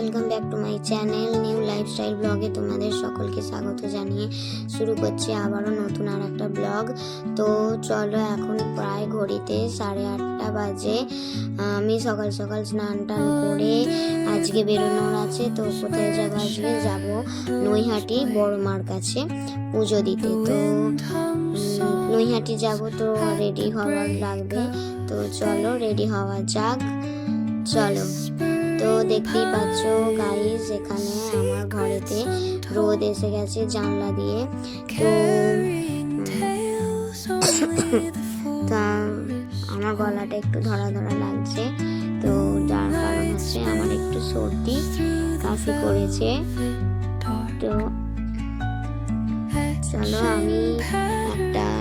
Welcome back to my channel new lifestyle ব্লগে তোমাদের সকলকে স্বাগত জানিয়ে শুরু করছি আবারও নতুন আর একটা ব্লগ। তো চলো এখন প্রায় ঘড়িতে সাড়ে আটটা বাজে। আমি সকাল সকাল স্নান টান করে আজকে বেরোনোর আছে, তো কোথায় যাব? আজকে যাব নৈহাটি বড় মার কাছে পুজো দিতে। তো নৈহাটি যাব তো রেডি হওয়ার লাগবে। তো চলো রেডি হওয়া যাক। চলো। তো দেখতেই পাচ্ছ গাইস এখানে আমার ঘরেতে রোদ এসে গেছে জানলা দিয়ে। তো তা আমার গলাটা একটু ধরা ধরা লাগছে। তো যার কারণ হচ্ছে আমার একটু সর্দি কাশি করেছে। তো চলো আমি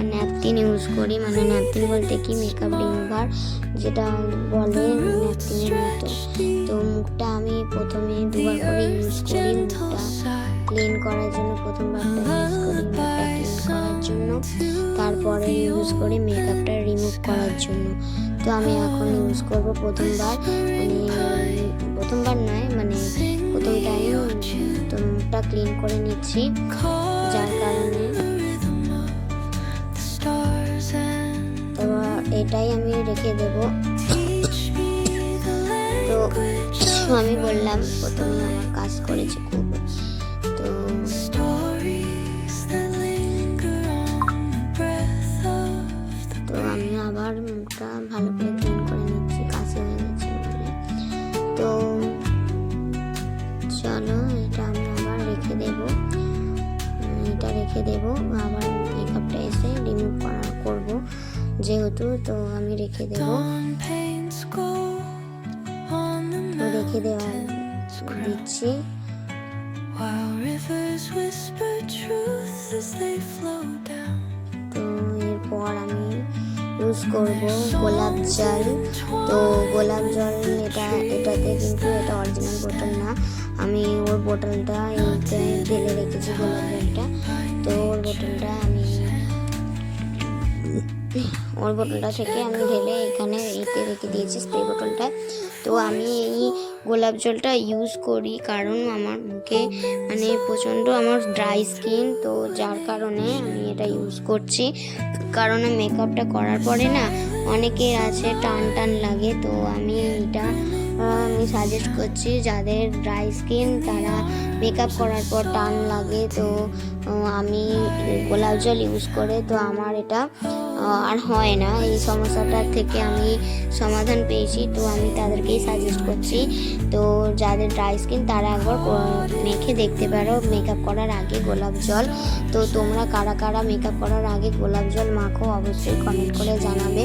ন্যাপকিন ইউজ করি। মানে ন্যাপকিন বলতে কি? মেকআপ রিমুভার যেটা বলে ন্যাপকিনের মতো। তো মুখটা আমি প্রথমে দুবার করে ইউজ করি। মুখটা ক্লিন করার জন্য প্রথমবারটা ইউজ করি করার জন্য। তারপরে ইউজ করি মেকআপটা রিমুভ করার জন্য। তো আমি এখন ইউজ করব প্রথমবার। মানে প্রথমবার নয় মানে প্রথম টাইম তো মুখটা ক্লিন করে নিচ্ছি। যার কারণে এটাই আমি রেখে দেব। তো আমি বললাম প্রথমে আমার কাজ করেছি খুব। তো আমি রেখে দেব। রেখে দেওয়া দিচ্ছি. তো এরপর আমি ইউজ করব গোলাপ জল। তো গোলাপ জল এটা এটাতে কিন্তু এটা অরিজিনাল বোতল না। আমি ওর বোতলটা এইতে ঢেলে রেখেছি গোলাপ জলটা। তো ওর বোতলটা আমি ওর বোতলটা থেকে আমি ঢেলে এখানে এতে রেখে দিয়েছি স্প্রে বোতলটা। তো আমি এই গোলাপ জলটা ইউজ করি কারণ আমার মুখে মানে প্রচণ্ড আমার ড্রাই স্কিন তো যার কারণে আমি এটা ইউজ করছি। কারণ মেকআপটা করার পরে না অনেকের আছে টান টান লাগে তো আমি আহ, আমি সাজেস্ট করছি যাদের ড্রাই স্কিন তারা মেকআপ করার পর টান লাগে, তো আমি গোলাপ জল ইউজ করে, তো আমার এটা আর হয় না। এই সমস্যাটার থেকে আমি সমাধান পেয়েছি, তো আমি তাদেরকেই সাজেস্ট করছি। তো যাদের ড্রাই স্কিন তারা একবার মেখে দেখতে পারো মেকআপ করার আগে গোলাপ জল। তো তোমরা কারা কারা মেকআপ করার আগে গোলাপ জল মাখো, অবশ্যই কমেন্ট করে জানাবে।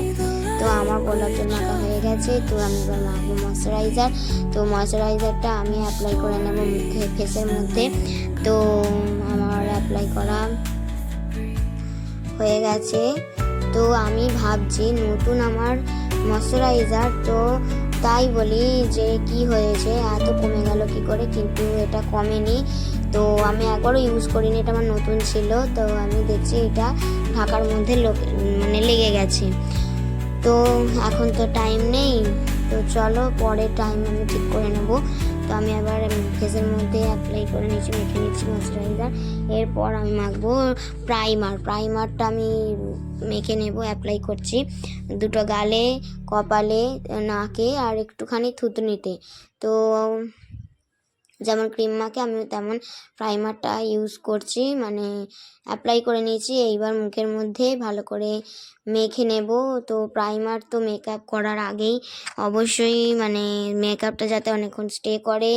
তো আমার গোলাপ জল মাখা হয়ে গেছে। তো আমি এবার মাখবো ময়শ্চারাইজার তো ময়শ্চারাইজারটা আমি অ্যাপ্লাই করে নেব মুখে ফেসের মধ্যে। তো আমার অ্যাপ্লাই করা হয়ে গেছে। তো আমি ভাবছি নতুন আমার ময়শ্চারাইজার তো তাই বলি যে কি হয়েছে, এত কমে গেল কি করে? কিন্তু এটা কমেনি। তো আমি একবারও ইউজ করিনি, এটা আমার নতুন ছিল। তো আমি দেখছি এটা ঢাকার মধ্যে মানে লেগে গেছে। তো এখন তো টাইম নেই। তো চলো পরে টাইম আমি ঠিক করে নেব। তো আমি আবার ফেসের মধ্যে অ্যাপ্লাই করে নিচ্ছি মেখে নিচ্ছি ময়শ্চারাইজার এরপর আমি মাখবো প্রাইমার প্রাইমারটা আমি মেখে নেব অ্যাপ্লাই করছি দুটো গালে, কপালে, নাকে আর একটুখানি থুতনিতে। তো যেমন ক্রিম মাখে আমি তেমন প্রাইমারটা ইউজ করছি মানে অ্যাপ্লাই করে নিয়েছি। এইবার মুখের মধ্যে ভালো করে মেখে নেব। তো প্রাইমার তো মেকআপ করার আগেই অবশ্যই মানে মেকআপটা যাতে অনেকক্ষণ স্টে করে।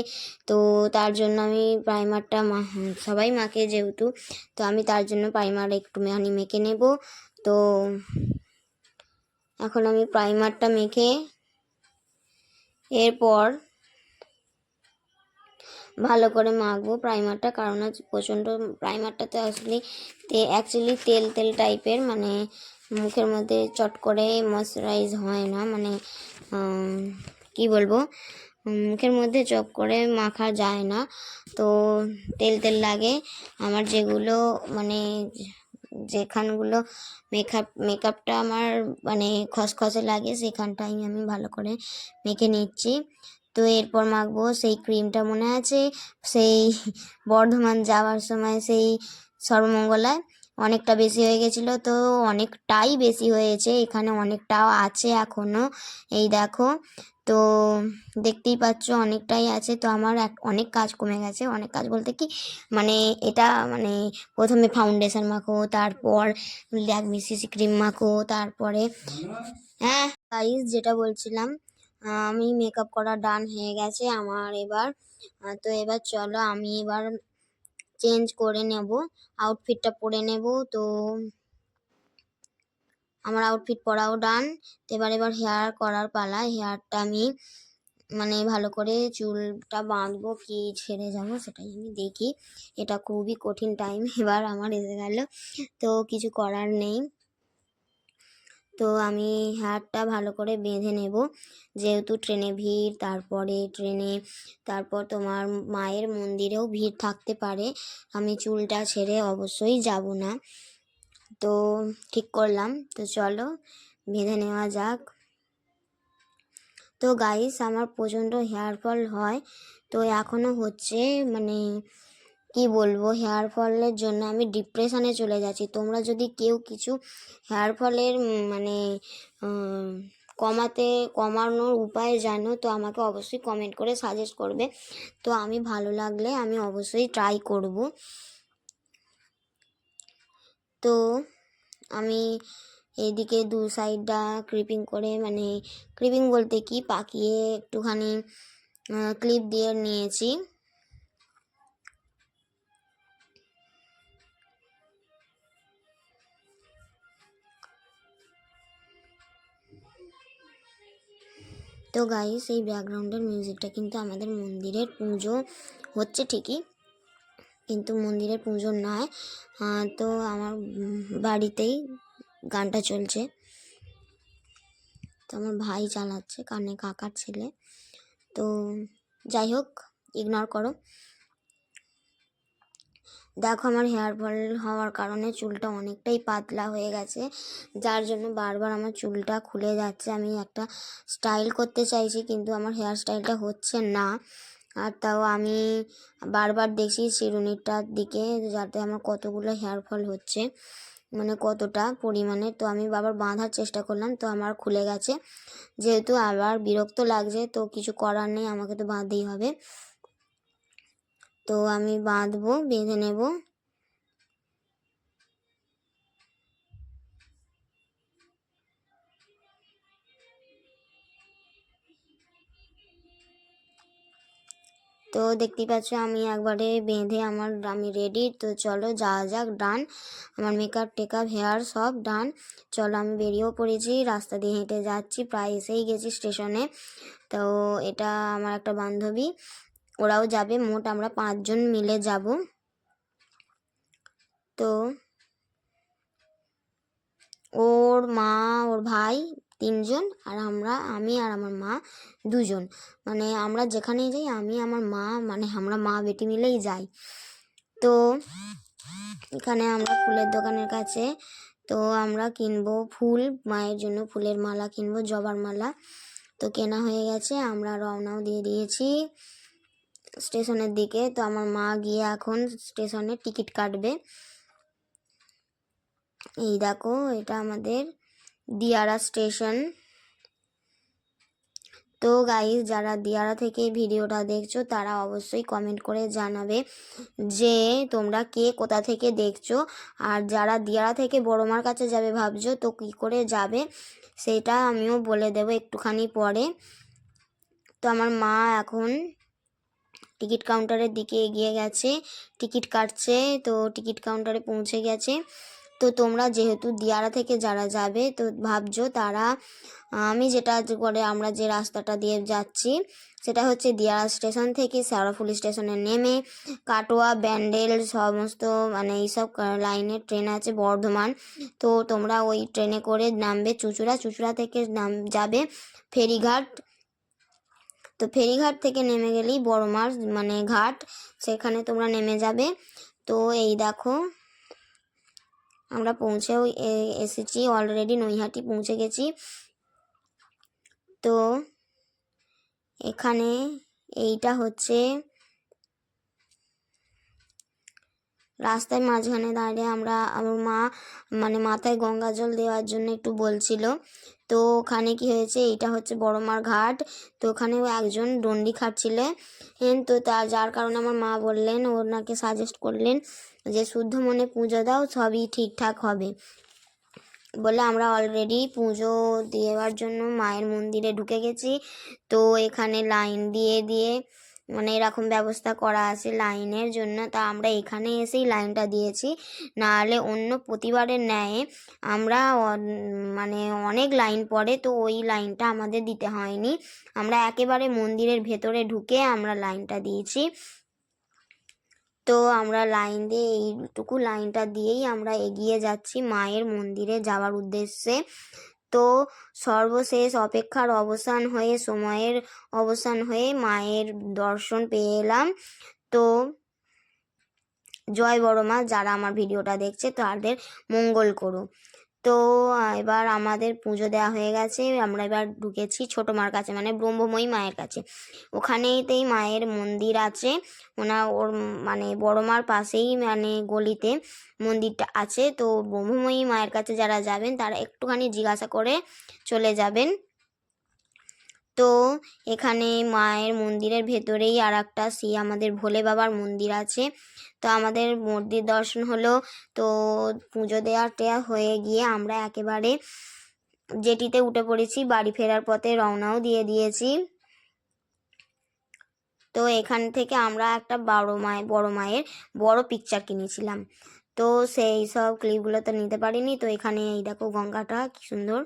তো তার জন্য আমি প্রাইমারটা সবাই মাখে যেহেতু, তো আমি তার জন্য প্রাইমার একটু মানে মেখে নেব। তো এখন আমি প্রাইমারটা মেখে এরপর ভালো করে মাখবো প্রাইমারটা কারণ হচ্ছে প্রচণ্ড প্রাইমারটাতে আসলে তে অ্যাকচুয়ালি তেল তেল টাইপের মানে মুখের মধ্যে চট করে ময়শ্চারাইজ হয় না। মানে কি বলব? মুখের মধ্যে চট করে মাখা যায় না। তো তেল তেল লাগে। আমার যেগুলো মানে যেখানগুলো মেকআপ মেকআপটা আমার মানে খসখসে লাগে, সেখানটাই আমি ভালো করে মেখে নিচ্ছি। তো এরপর মাখবো, সেই ক্রিমটা মনে আছে, সেই বর্ধমান যাওয়ার সময় সেই সর্বমঙ্গলায় অনেকটা বেশি হয়ে গেছিল, তো অনেকটাই বেশি হয়েছে, এখানে অনেকটাও আছে এখনও এই দেখো, তো দেখতেই পাচ্ছ অনেকটাই আছে, তো আমার এক- অনেক কাজ কমে গেছে, অনেক কাজ বলতে কি মানে এটা মানে প্রথমে ফাউন্ডেশন মাখো, তারপর ল্যাকমি সিসি ক্রিম মাখো, তারপরে হ্যাঁ গাইস যেটা বলছিলাম আমি মেকআপ করা ডান হয়ে গেছে আমার এবার। তো এবার চলো আমি এবার চেঞ্জ করে নেব আউটফিটটা পরে নেব। তো আমার আউটফিট পরাও ডান তো এবার এবার হেয়ার করার পালা। হেয়ারটা আমি মানে ভালো করে চুলটা বাঁধবো কি ছেড়ে যাব, সেটাই আমি দেখি। এটা খুবই কঠিন টাইম এবার আমার এসে গেল। তো কিছু করার নেই। তো আমি হেয়ারটা ভালো করে বেঁধে নেব। যেহেতু ট্রেনে ভিড়, তারপরে ট্রেনে, তারপর তোমার মায়ের মন্দিরেও ভিড় থাকতে পারে। আমি চুলটা ছেড়ে অবশ্যই যাব না। তো ঠিক করলাম। তো চলো, বেঁধে নেওয়া যাক। তো গাইস আমার প্রচণ্ড হেয়ার ফল হয়। তো এখনও হচ্ছে মানে কি বলব? হেয়ার ফলের জন্য আমি ডিপ্রেশনে চলে যাচ্ছি। তোমরা যদি কেউ কিছু হেয়ার ফলের মানে কমাতে, কমানোর উপায় জানো, তো আমাকে অবশ্যই কমেন্ট করে সাজেস্ট করবে। তো আমি ভালো লাগলে আমি অবশ্যই ট্রাই করব। তো আমি এদিকে দু সাইডটা ক্রিপিং করে মানে ক্রিপিং বলতে কি? পাকিয়ে একটুখানি ক্লিপ দিয়ে নিয়েছি। তো গাইস এই ব্যাকগ্রাউন্ডের মিউজিকটা কিন্তু আমাদের মন্দিরের পুজো হচ্ছে ঠিকই, কিন্তু মন্দিরের পুজো নয়। তো আমার বাড়িতেই গানটা চলছে। তো আমার ভাই চালাচ্ছে, কানে কাকার ছেলে। তো যাই হোক ইগনোর করো। দেখো আমার হেয়ার ফল হওয়ার কারণে চুলটা অনেকটাই পাতলা হয়ে গেছে। যার জন্য বারবার আমার চুলটা খুলে যাচ্ছে। আমি একটা স্টাইল করতে চাইছি, কিন্তু আমার হেয়ার স্টাইলটা হচ্ছে না। আর তাও আমি বারবার দেখছি চিরুনিটার দিকে যাতে আমার কতগুলো হেয়ার ফল হচ্ছে মানে কতটা পরিমাণে। তো আমি বাবার বাঁধার চেষ্টা করলাম, তো আমার খুলে গেছে। যেহেতু আবার বিরক্ত লাগছে, তো কিছু করার নেই, আমাকে তো বাঁধতেই হবে। তো আমি বাঁধবো, বেঁধে নেব। তো দেখতে পাচ্ছ আমি একবারে বেঁধে আমার, আমি রেডি তো চলো যা যাক ডান আমার মেকআপ টেকআপ হেয়ার সব ডান চলো আমি বেরিয়েও পড়েছি, রাস্তা দিয়ে হেঁটে যাচ্ছি, প্রায় এসেই গেছি স্টেশনে। তো এটা আমার একটা বান্ধবী। ওরাও যাবে, মোট আমরা পাঁচজন মিলে যাব। তো ওর মা, ওর ভাই তিনজন আর আমরা, আমি আর আমার মা দুজন। মানে আমরা যেখানেই যাই, আমি, আমার মা মানে আমরা মা বেটি মিলেই যাই। তো এখানে আমরা ফুলের দোকানের কাছে, তো আমরা কিনবো ফুল, মায়ের জন্য ফুলের মালা কিনবো, জবার মালা। তো কেনা হয়ে গেছে, আমরা রওনাও দিয়ে দিয়েছি। স্টেশনের দিকে, তো আমার মা গিয়ে এখন স্টেশনে টিকিট কাটবে। এই দেখো, এটা আমাদের দিয়ারা স্টেশন। তো গাইস যারা দিয়ারা থেকে ভিডিওটা দেখছ, তারা অবশ্যই কমেন্ট করে জানাবে যে তোমরা কে কোথা থেকে দেখছ। আর যারা দিয়ারা থেকে বড়মার কাছে যাবে ভাবছ, তো কী করে যাবে, সেটা আমিও বলে দেবো একটুখানি পরে। তো আমার মা এখন টিকিট কাউন্টারের দিকে এগিয়ে গেছে, টিকিট কাটছে, তো টিকিট কাউন্টারে পৌঁছে গেছে। তো তোমরা যেহেতু দিয়ারা থেকে যারা যাবে, তো ভাবছ তারা, আমি যেটা করে আমরা যে রাস্তাটা দিয়ে যাচ্ছি, সেটা হচ্ছে দিয়ারা স্টেশন থেকে শেওড়াফুলি স্টেশনে নেমে কাটোয়া, ব্যান্ডেল সমস্ত মানে এইসব লাইনের ট্রেন আছে বর্ধমান। তো তোমরা ওই ট্রেনে করে নামবে চুচুড়া চুচুড়া থেকে নাম যাবে ফেরিঘাট তো ফেরিঘাট থেকে নেমে গেলেই বড়মার মানে ঘাট, সেখানে তোমরা নেমে যাবে। তো এই দেখো, আমরা পৌঁছেও এসেছি অলরেডি নৈহাটি পৌঁছে গেছি। তো এখানে এইটা হচ্ছে রাস্তায় মাঝখানে দাঁড়িয়ে আমরা আমার মা মানে মাথায় গঙ্গা জল দেওয়ার জন্য একটু বলছিল। তো ওখানে কি হয়েছে এইটা হচ্ছে বড় মার ঘাট। তো ওখানেও একজন ডন্ডি খাটছিলে। হেন তো তা, যার কারণে আমার মা বললেন ওনাকে সাজেস্ট করলেন যে, শুদ্ধ মনে পুজো দাও, সবই ঠিকঠাক হবে। বলে, আমরা অলরেডি পুজো দেওয়ার জন্য মায়ের মন্দিরে ঢুকে গেছি। তো এখানে লাইন দিয়ে দিয়ে মানে এরকম ব্যবস্থা করা আছে লাইনের জন্য। তা আমরা এখানে এসেই লাইনটা দিয়েছি। নাহলে অন্য প্রতিবারের ন্যায় আমরা মানে অনেক লাইন পড়ে, তো ওই লাইনটা আমাদের দিতে হয়নি। আমরা একেবারে মন্দিরের ভেতরে ঢুকে আমরা লাইনটা দিয়েছি। তো আমরা লাইন দিয়ে এইটুকু লাইনটা দিয়েই আমরা এগিয়ে যাচ্ছি মায়ের মন্দিরে যাওয়ার উদ্দেশ্যে। তো সর্বশেষ অপেক্ষার অবসান হয়ে, সময়ের অবসান হয়ে মায়ের দর্শন পেয়ে এলাম। তো জয় বড় মা, যারা আমার ভিডিওটা দেখছে তাদের মঙ্গল করো তো এবার আমাদের পুজো দেওয়া হয়ে গেছে। আমরা এবার ঢুকেছি ছোট মার কাছে মানে ব্রহ্মময়ী মায়ের কাছে। ওখানেতেই মায়ের মন্দির আছে। ওনা ওর মানে বড় মার পাশেই মানে গলিতে মন্দিরটা আছে। তো ব্রহ্মময়ী মায়ের কাছে যারা যাবেন, তারা একটুখানি জিজ্ঞাসা করে চলে যাবেন। তো এখানে মায়ের মন্দিরের ভেতরেই আর একটা শ্রী আমাদের ভোলে বাবার মন্দির আছে। তো আমাদের মন্দির দর্শন হলো, তো পুজো দেওয়া টেয়া হয়ে গিয়ে আমরা একেবারে জেটিতে উঠে পড়েছি, বাড়ি ফেরার পথে রওনাও দিয়ে দিয়েছি। তো এখান থেকে আমরা একটা বড় মায়ের বড় মায়ের বড় পিকচার কিনেছিলাম। তো সেই সব ক্লিপগুলো তো নিতে পারিনি, তো এখানে এই দেখো গঙ্গাটা কি সুন্দর।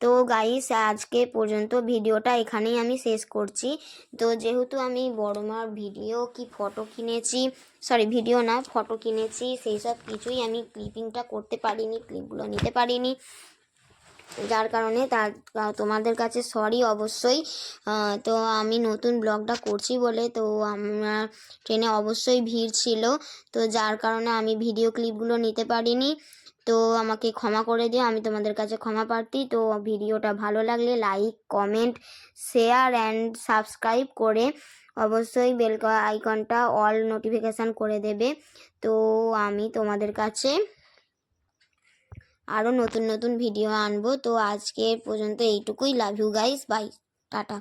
তো গাইস আজকে পর্যন্ত ভিডিওটা এখানেই আমি শেষ করছি। তো যেহেতু আমি বড় মার ভিডিও কি ফটো কিনেছি সরি ভিডিও না ফটো কিনেছি, সেই সব কিছুই আমি ক্লিপিংটা করতে পারিনি ক্লিপগুলো নিতে পারিনি। যার কারণে তার তোমাদের কাছে সরি অবশ্যই। তো আমি নতুন ব্লগটা করছি বলে তো আমার ট্রেনে অবশ্যই ভিড় ছিল। তো যার কারণে আমি ভিডিও ক্লিপগুলো নিতে পারিনি। তো আমাকে ক্ষমা করে দিও, আমি তোমাদের কাছে ক্ষমা প্রার্থী। তো ভিডিওটা ভালো লাগলে like comment share and subscribe করে অবশ্যই বেল আইকনটা অল নোটিফিকেশান করে দেবে। তো আমি তোমাদের কাছে আরও নতুন নতুন ভিডিও আনব। তো আজকে পর্যন্ত এইটুকুই। Love you guys bye tata.